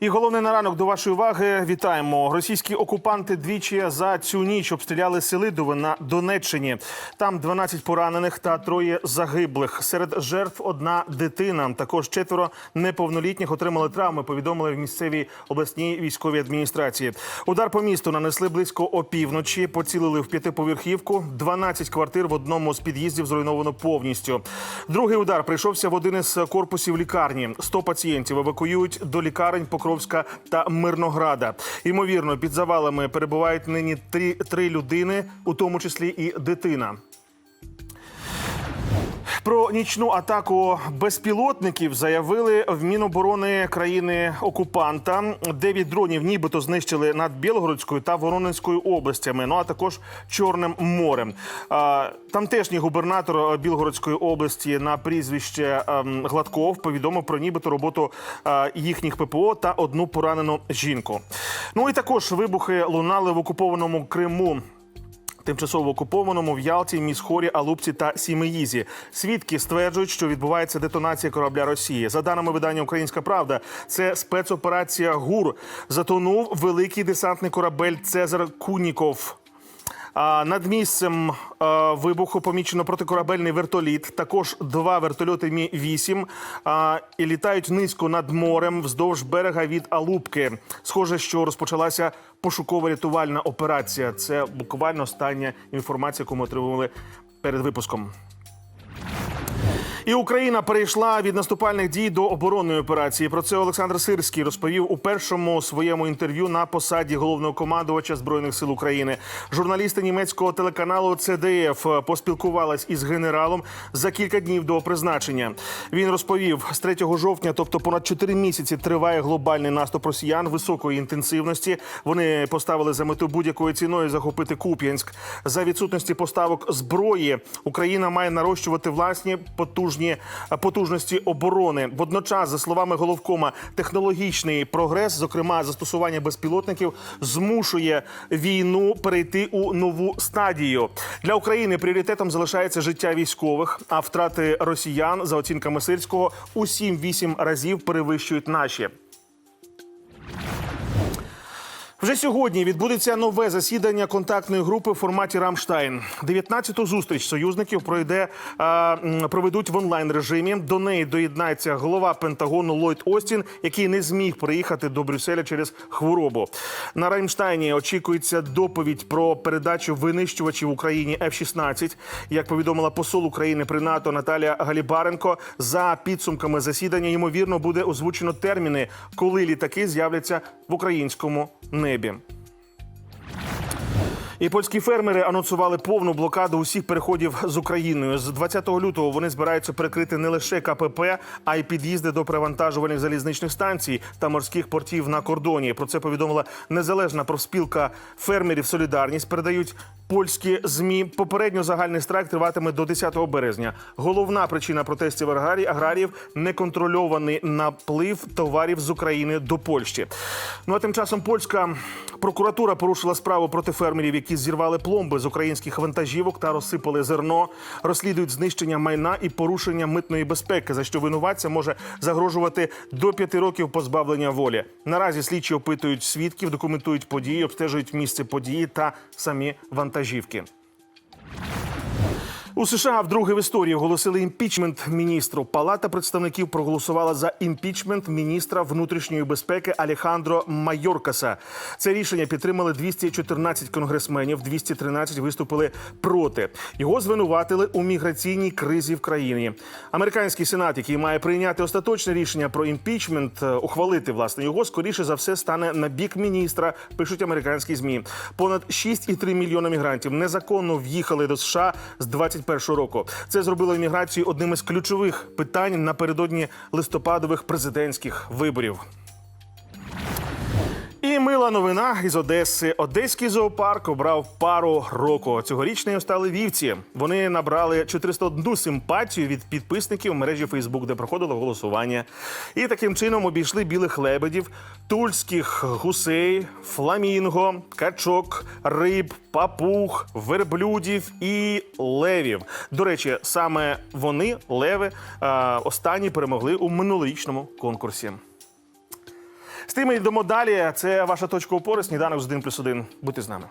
І головне на ранок до вашої уваги вітаємо. Російські окупанти двічі за цю ніч обстріляли Селидове на Донеччині. Там 12 поранених та троє загиблих. Серед жертв одна дитина. Також четверо неповнолітніх отримали травми. Повідомили в місцевій обласній військовій адміністрації. Удар по місту нанесли близько опівночі. Поцілили в п'ятиповерхівку. 12 квартир в одному з під'їздів зруйновано повністю. Другий удар прийшовся в один із корпусів лікарні. 100 пацієнтів евакуюють до лікарень Покровська та Мирнограда. Ймовірно, під завалами перебувають нині три, три людини, у тому числі і дитина. Про нічну атаку безпілотників заявили в Міноборони країни окупанта. Дев'ять дронів нібито знищили над Білгородською та Воронезькою областями. Ну а також Чорним морем. Тамтешній губернатор Білгородської області на прізвище ем, Гладков повідомив про нібито роботу е, їхніх ППО та одну поранену жінку. Ну і також вибухи лунали в окупованому Криму. Тимчасово окупованому в Ялті, Місхорі, Алупці та Сімеїзі. Свідки стверджують, що відбувається детонація корабля Росії. За даними видання Українська Правда, це спецоперація ГУР. Затонув великий десантний корабель Цезар Куніков. Над місцем вибуху помічено протикорабельний вертоліт. Також два вертольоти Мі 8 і літають низько над морем вздовж берега від Алупки. Схоже, що розпочалася пошуково-рятувальна операція. Це буквально остання інформація, яку ми отримували перед випуском. І Україна перейшла від наступальних дій до оборонної операції. Про це Олександр Сирський розповів у першому своєму інтерв'ю на посаді головного командувача збройних сил України. Журналісти німецького телеканалу ЦДФ поспілкувались із генералом за кілька днів до призначення. Він розповів, з 3 жовтня, тобто понад 4 місяці, триває глобальний наступ росіян високої інтенсивності. Вони поставили за мету будь-якою ціною захопити Куп'янськ. За відсутності поставок зброї Україна має нарощувати власні потужні потужності оборони. Водночас, за словами головкома, технологічний прогрес, зокрема застосування безпілотників, змушує війну перейти у нову стадію. Для України пріоритетом залишається життя військових, а втрати росіян за оцінками сирського у 7-8 разів перевищують наші. Вже сьогодні відбудеться нове засідання контактної групи в форматі Рамштайн. 19-ту зустріч союзників пройде е, проведуть в онлайн режимі. До неї доєднається голова Пентагону Ллойд Остін, який не зміг приїхати до Брюсселя через хворобу. На Рамштайні очікується доповідь про передачу винищувачів Україні F-16. Як повідомила посол України при НАТО Наталія Галібаренко, за підсумками засідання ймовірно буде озвучено терміни, коли літаки з'являться в українському небі. І польські фермери анонсували повну блокаду усіх переходів з Україною. З 20 лютого вони збираються перекрити не лише КПП, а й під'їзди до перевантажувальних залізничних станцій та морських портів на кордоні. Про це повідомила незалежна профспілка фермерів Солідарність. Передають польські змі. Попередньо загальний страйк триватиме до 10 березня. Головна причина протестів аграрі- аграріїв неконтрольований наплив товарів з України до Польщі. Ну а тим часом польська прокуратура порушила справу проти фермерів, які зірвали пломби з українських вантажівок та розсипали зерно. Розслідують знищення майна і порушення митної безпеки, за що винуватця може загрожувати до п'яти років позбавлення волі. Наразі слідчі опитують свідків, документують події, обстежують місце події та самі вантажівки вантажівки. У США вдруге в історії оголосили імпічмент міністру. Палата представників проголосувала за імпічмент міністра внутрішньої безпеки Алехандро Майоркаса. Це рішення підтримали 214 конгресменів, 213 виступили проти. Його звинуватили у міграційній кризі в країні. Американський сенат, який має прийняти остаточне рішення про імпічмент, е, ухвалити власне його скоріше за все стане на бік міністра. Пишуть американські змі. Понад 6,3 мільйона мігрантів незаконно в'їхали до США з 21 року. Це зробило імміграцію одним із ключових питань напередодні листопадових президентських виборів. Мила новина із Одеси. Одеський зоопарк обрав пару року. Цьогоріч нею стали вівці. Вони набрали 401 симпатію від підписників мережі Фейсбук, де проходило голосування. І таким чином обійшли білих лебедів, тульських гусей, фламінго, качок, риб, папуг, верблюдів і левів. До речі, саме вони, леви, останні перемогли у минулорічному конкурсі. З тим йдемо далі. Це ваша точка опори. Сніданок з 1 плюс 1. Будьте з нами.